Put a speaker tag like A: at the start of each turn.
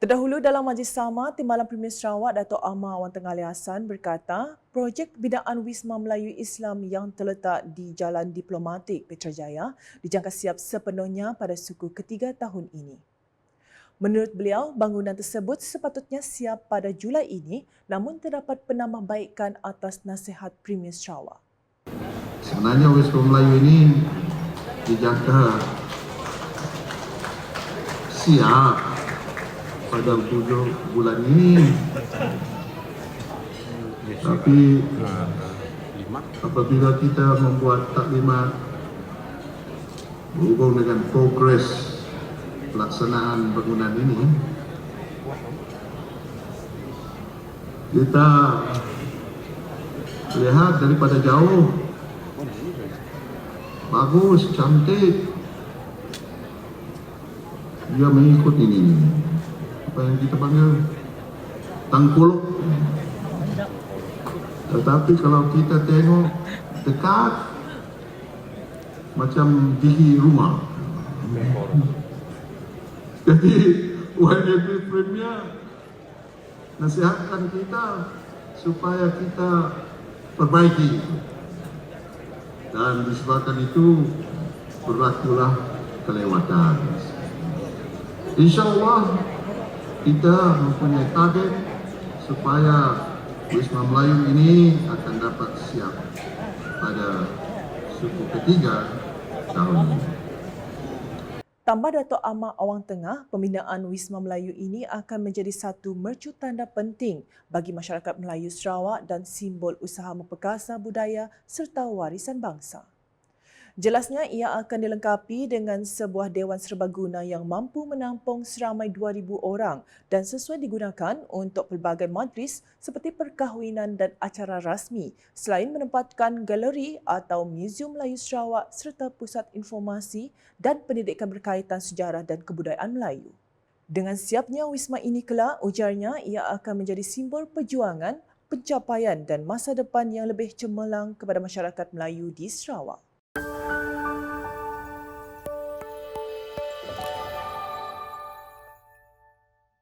A: Terdahulu dalam majlis sama, Timbalan Premier Sarawak Datuk Ahmad Wan Tengah Hassan berkata, projek pembinaan Wisma Melayu Islam yang terletak di Jalan Diplomatik Petrajaya dijangka siap sepenuhnya pada suku ketiga tahun ini. Menurut beliau, bangunan tersebut sepatutnya siap pada Julai ini namun terdapat penambahbaikan atas nasihat Premier Sarawak.
B: Sebenarnya Wisma Melayu ini dijangka siap pada tujuh bulan ini. Tapi apabila kita membuat taklimat berhubung dengan progres pelaksanaan bangunan ini, kita lihat daripada jauh. Bagus, cantik. Dia mengikut ini apa yang kita panggil tangkuluk. Tetapi kalau kita tengok dekat macam gigi rumah. Jadi YDP Premier nasihatkan kita supaya kita perbaiki. Dan disebabkan itu berlakulah kelewatan. InsyaAllah kita mempunyai target supaya Wisma Melayu ini akan dapat siap pada suku ketiga tahun ini.
A: Tambah Datuk Ahmad Awang Tengah, pembinaan Wisma Melayu ini akan menjadi satu mercu tanda penting bagi masyarakat Melayu Sarawak dan simbol usaha memperkasa budaya serta warisan bangsa. Jelasnya ia akan dilengkapi dengan sebuah dewan serbaguna yang mampu menampung seramai 2,000 orang dan sesuai digunakan untuk pelbagai majlis seperti perkahwinan dan acara rasmi selain menempatkan galeri atau Museum Melayu Sarawak serta pusat informasi dan pendidikan berkaitan sejarah dan kebudayaan Melayu. Dengan siapnya wisma ini kelak, ujarnya ia akan menjadi simbol perjuangan, pencapaian dan masa depan yang lebih cemerlang kepada masyarakat Melayu di Sarawak.